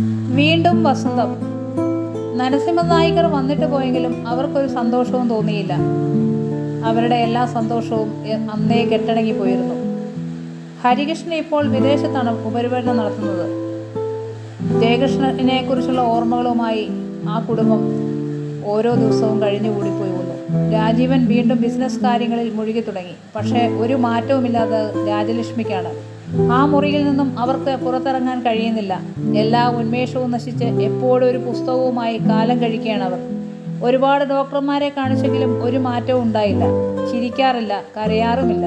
വീണ്ടും വസന്തം. നരസിംഹ നായികർ വന്നിട്ട് പോയെങ്കിലും അവർക്കൊരു സന്തോഷവും തോന്നിയില്ല. അവരുടെ എല്ലാ സന്തോഷവും അന്നേ കെട്ടടങ്ങി പോയിരുന്നു ഹരികൃഷ്ണൻ ഇപ്പോൾ വിദേശത്താണ് ഉപരിപഠനം നടത്തുന്നത്. ജയകൃഷ്ണനെ കുറിച്ചുള്ള ഓർമ്മകളുമായി ആ കുടുംബം ഓരോ ദിവസവും കഴിഞ്ഞു കൂടിപ്പോയി വന്നു രാജീവൻ വീണ്ടും ബിസിനസ് കാര്യങ്ങളിൽ മുഴുകി തുടങ്ങി. പക്ഷേ ഒരു മാറ്റവുമില്ലാതെ രാജലക്ഷ്മിക്കാണ്. ആ മുറിയിൽ നിന്നും അവർക്ക് പുറത്തിറങ്ങാൻ കഴിയുന്നില്ല. എല്ലാ ഉന്മേഷവും നശിച്ച് എപ്പോഴും ഒരു പുസ്തകവുമായി കാലം കഴിക്കുകയാണ് അവർ. ഒരുപാട് ഡോക്ടർമാരെ കാണിച്ചെങ്കിലും ഒരു മാറ്റവും ഉണ്ടായില്ല. ചിരിക്കാറില്ല കരയാറുമില്ല.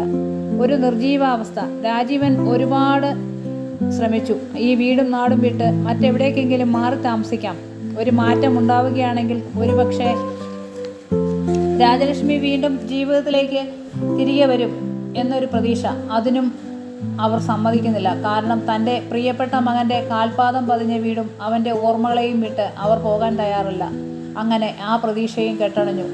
ഒരു നിർജീവാവസ്ഥ രാജീവൻ ഒരുപാട് ശ്രമിച്ചു. ഈ വീടും നാടും വിട്ട് മറ്റെവിടേക്കെങ്കിലും മാറി താമസിക്കാം. ഒരു മാറ്റം ഉണ്ടാവുകയാണെങ്കിൽ ഒരുപക്ഷെ രാജലക്ഷ്മി വീണ്ടും ജീവിതത്തിലേക്ക് തിരികെ വരും എന്നൊരു പ്രതീക്ഷ. അതിനും അവർ സമ്മതിക്കുന്നില്ല. കാരണം തന്റെ പ്രിയപ്പെട്ട മകന്റെ കാൽപാദം പതിഞ്ഞ വീടും അവന്റെ ഓർമ്മകളെയും വിട്ട് അവർ പോകാൻ തയ്യാറില്ല. അങ്ങനെ ആ പ്രതീക്ഷയും കെട്ടണഞ്ഞു.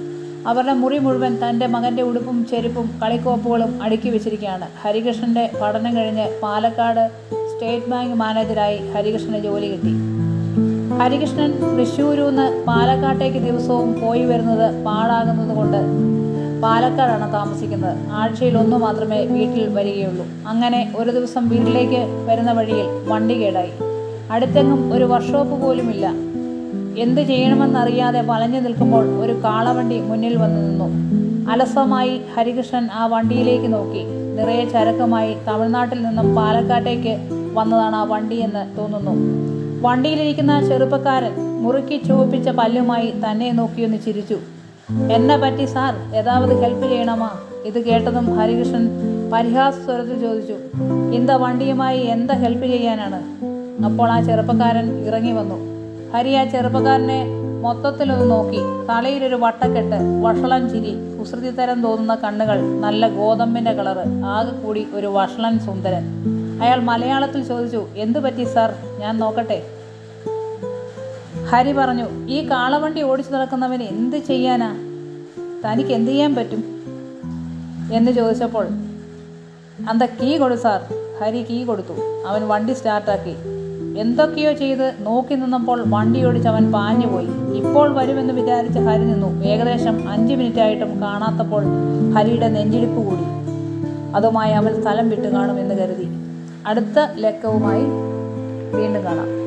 അവരുടെ മുറി മുഴുവൻ തന്റെ മകന്റെ ഉടുപ്പും ചെരുപ്പും കളിക്കോപ്പുകളും അടുക്കി വെച്ചിരിക്കുകയാണ്. ഹരികൃഷ്ണന്റെ പഠനം കഴിഞ്ഞ് പാലക്കാട് സ്റ്റേറ്റ് ബാങ്ക് മാനേജരായി ഹരികൃഷ്ണന് ജോലി കിട്ടി. ഹരികൃഷ്ണൻ തൃശ്ശൂരൂന്ന് പാലക്കാട്ടേക്ക് ദിവസവും പോയി വരുന്നത് പാടാകുന്നത് കൊണ്ട് പാലക്കാടാണ് താമസിക്കുന്നത്. ആഴ്ചയിൽ ഒന്നു മാത്രമേ വീട്ടിൽ വരികയുള്ളൂ. അങ്ങനെ ഒരു ദിവസം വീട്ടിലേക്ക് വരുന്ന വഴിയിൽ വണ്ടി കേടായി. അടുത്തെങ്ങും ഒരു വർക്ക്ഷോപ്പ് പോലുമില്ല. എന്ത് ചെയ്യണമെന്നറിയാതെ വലഞ്ഞു നിൽക്കുമ്പോൾ ഒരു കാളവണ്ടി മുന്നിൽ വന്നു നിന്നു. അലസമായി ഹരികൃഷ്ണൻ ആ വണ്ടിയിലേക്ക് നോക്കി. നിറയെ ചരക്കുമായി തമിഴ്നാട്ടിൽ നിന്നും പാലക്കാട്ടേക്ക് വന്നതാണ് ആ വണ്ടി എന്ന് തോന്നുന്നു. വണ്ടിയിലിരിക്കുന്ന ചെറുപ്പക്കാരൻ മുറുക്കി ചുവപ്പിച്ച പല്ലുമായി തന്നെ നോക്കിയൊന്ന് ചിരിച്ചു. എന്നെ പറ്റി സാർ ഏതാവത് ഹെൽപ്പ് ചെയ്യണമാ? ഇത് കേട്ടതും ഹരികൃഷ്ണൻ പരിഹാസ സ്വരത്തിൽ ചോദിച്ചു ഇന്ത വണ്ടിയുമായി എന്താ ഹെൽപ്പ് ചെയ്യാനാണ്? അപ്പോൾ ആ ചെറുപ്പക്കാരൻ ഇറങ്ങി വന്നു. ഹരി ആ ചെറുപ്പക്കാരനെ മൊത്തത്തിലൊന്ന് നോക്കി. തലയിലൊരു വട്ടക്കെട്ട് വഷളൻ ചിരി കുസൃതി തരം തോന്നുന്ന കണ്ണുകൾ നല്ല ഗോതമ്പിന്റെ കളറ് ആകെ കൂടി ഒരു വഷളൻ സുന്ദരൻ. അയാൾ മലയാളത്തിൽ ചോദിച്ചു എന്തു പറ്റി സാർ? ഞാൻ നോക്കട്ടെ. ഹരി പറഞ്ഞു ഈ കാളവണ്ടി ഓടിച്ചു നടക്കുന്നവന് എന്ത് ചെയ്യാനാ? തനിക്ക് എന്ത് ചെയ്യാൻ പറ്റും? എന്ന് ചോദിച്ചപ്പോൾ അന്ത കീ കൊടു സാർ. ഹരി കീ കൊടുത്തു. അവൻ വണ്ടി സ്റ്റാർട്ടാക്കി. എന്തൊക്കെയോ ചെയ്ത് നോക്കി നിന്നപ്പോൾ വണ്ടി ഓടിച്ച് അവൻ പാഞ്ഞുപോയി ഇപ്പോൾ വരുമെന്ന് വിചാരിച്ച് ഹരി നിന്നു. ഏകദേശം അഞ്ച് മിനിറ്റായിട്ടും കാണാത്തപ്പോൾ ഹരിയുടെ നെഞ്ചിടിപ്പ് കൂടി. അതുമായി അവൻ സ്ഥലം വിട്ടു കാണുമെന്ന് കരുതി. അടുത്ത ലക്കവുമായി വീണ്ടും കാണാം.